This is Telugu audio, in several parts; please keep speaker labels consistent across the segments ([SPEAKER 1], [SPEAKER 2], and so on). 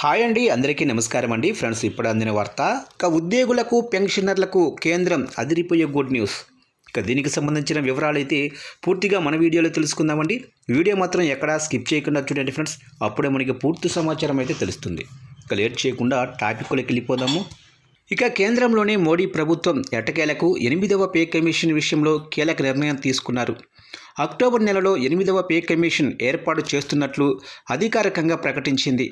[SPEAKER 1] హాయ్ అండి అందరికీ నమస్కారం అండి. ఫ్రెండ్స్ ఇప్పుడు అందిన వార్త ఇక ఉద్యోగులకు పెన్షనర్లకు కేంద్రం అదిరిపోయే గుడ్ న్యూస్. ఇక దీనికి సంబంధించిన వివరాలు అయితే పూర్తిగా మన వీడియోలో తెలుసుకుందామండి వీడియో మాత్రం ఎక్కడా స్కిప్ చేయకుండా చూడండి ఫ్రెండ్స్. అప్పుడే మనకి పూర్తి సమాచారం అయితే తెలుస్తుంది. ఇక లేట్ చేయకుండా టాపిక్లోకి వెళ్ళిపోదాము. ఇక కేంద్రంలోని మోడీ ప్రభుత్వం ఎట్టకేలకు ఎనిమిదవ పే కమిషన్ విషయంలో కీలక నిర్ణయం తీసుకున్నారు. అక్టోబర్ నెలలో ఎనిమిదవ పే కమిషన్ ఏర్పాటు చేస్తున్నట్లు అధికారికంగా ప్రకటించింది.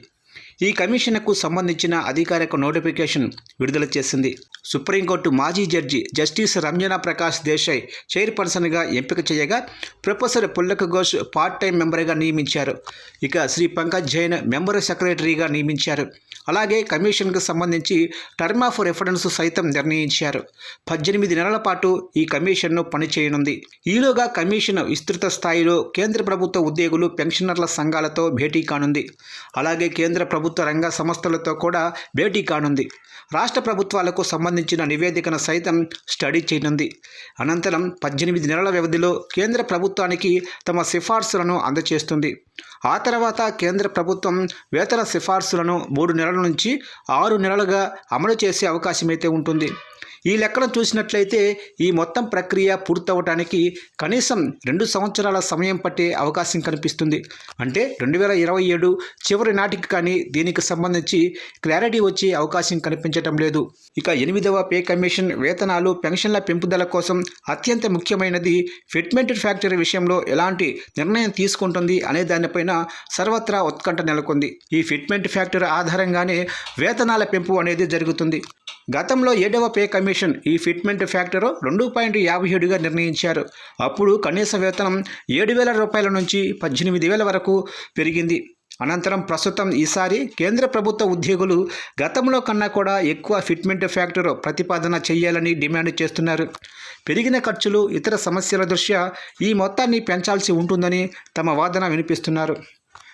[SPEAKER 1] ఈ కమిషన్కు సంబంధించిన అధికారిక నోటిఫికేషన్ విడుదల చేసింది. సుప్రీంకోర్టు మాజీ జడ్జి జస్టిస్ రంజనా ప్రకాష్ దేశాయ్ చైర్పర్సన్గా ఎంపిక చేయగా professor Pulak Ghosh part time మెంబర్గా నియమించారు. ఇక శ్రీ పంకజ్ జైన్ మెంబర్ సెక్రటరీగా నియమించారు. అలాగే కమిషన్కు సంబంధించి టర్మ్ ఆఫ్ రెఫరెన్స్ సైతం నిర్ణయించారు. పద్దెనిమిది నెలల పాటు ఈ కమిషన్ను పనిచేయనుంది. ఈలోగా కమిషన్ విస్తృత స్థాయిలో కేంద్ర ప్రభుత్వ ఉద్యోగులు పెన్షనర్ల సంఘాలతో భేటీ కానుంది. అలాగే కేంద్ర ప్రభుత్వ రంగ సంస్థలతో కూడా భేటీ కానుంది. రాష్ట్ర ప్రభుత్వాలకు సంబంధించిన నివేదికను సైతం స్టడీ చేయనుంది. అనంతరం పద్దెనిమిది నెలల వ్యవధిలో కేంద్ర ప్రభుత్వానికి తమ సిఫార్సులను అందజేస్తుంది ఆ తర్వాత కేంద్ర ప్రభుత్వం వేతన సిఫార్సులను మూడు నెలల నుంచి ఆరు నెలలుగా అమలు చేసే అవకాశమైతే ఉంటుంది. ఈ లెక్కను చూసినట్లయితే ఈ మొత్తం ప్రక్రియ పూర్తవటానికి కనీసం రెండు సంవత్సరాల సమయం పట్టే అవకాశం కనిపిస్తుంది. అంటే రెండు వేల ఇరవై ఏడు చివరి నాటికి కానీ దీనికి సంబంధించి క్లారిటీ వచ్చే అవకాశం కనిపించటం లేదు. ఇక ఎనిమిదవ పే కమిషన్ వేతనాలు పెన్షన్ల పెంపుదల కోసం అత్యంత ముఖ్యమైనది ఫిట్మెంట్ ఫ్యాక్టరీ విషయంలో ఎలాంటి నిర్ణయం తీసుకుంటుంది అనే దానిపైన సర్వత్రా ఉత్కంఠ నెలకొంది. ఈ ఫిట్మెంట్ ఫ్యాక్టరీ ఆధారంగానే వేతనాల పెంపు అనేది జరుగుతుంది. గతంలో ఏడవ పే కమిషన్ ఈ ఫిట్మెంట్ ఫ్యాక్టర్ రెండు పాయింట్ యాభై ఏడుగా నిర్ణయించారు. అప్పుడు కనీస వేతనం ఏడు వేల రూపాయల నుంచి పద్దెనిమిది వేల వరకు పెరిగింది. అనంతరం ప్రస్తుతం ఈసారి కేంద్ర ప్రభుత్వ ఉద్యోగులు గతంలో కన్నా కూడా ఎక్కువ ఫిట్మెంట్ ఫ్యాక్టర్ ప్రతిపాదన చేయాలని డిమాండ్ చేస్తున్నారు. పెరిగిన ఖర్చులు ఇతర సమస్యల దృష్ట్యా ఈ మొత్తాన్ని పెంచాల్సి ఉంటుందని తమ వాదన వినిపిస్తున్నారు.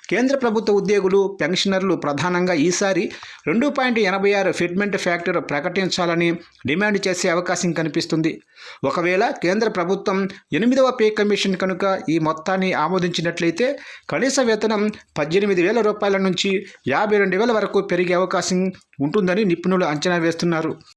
[SPEAKER 1] కేంద్ర ప్రభుత్వ ఉద్యోగులు పెన్షనర్లు ప్రధానంగా ఈసారి రెండు పాయింట్ ఎనభై ఆరు ఫిట్మెంట్ ఫ్యాక్టర్ ప్రకటించాలని డిమాండ్ చేసే అవకాశం కనిపిస్తుంది. ఒకవేళ కేంద్ర ప్రభుత్వం ఎనిమిదవ పే కమిషన్ కనుక ఈ మొత్తాన్ని ఆమోదించినట్లయితే కనీస వేతనం పద్దెనిమిది వేల రూపాయల నుంచి యాభై రెండు వేల వరకు పెరిగే అవకాశం ఉంటుందని నిపుణులు అంచనా వేస్తున్నారు.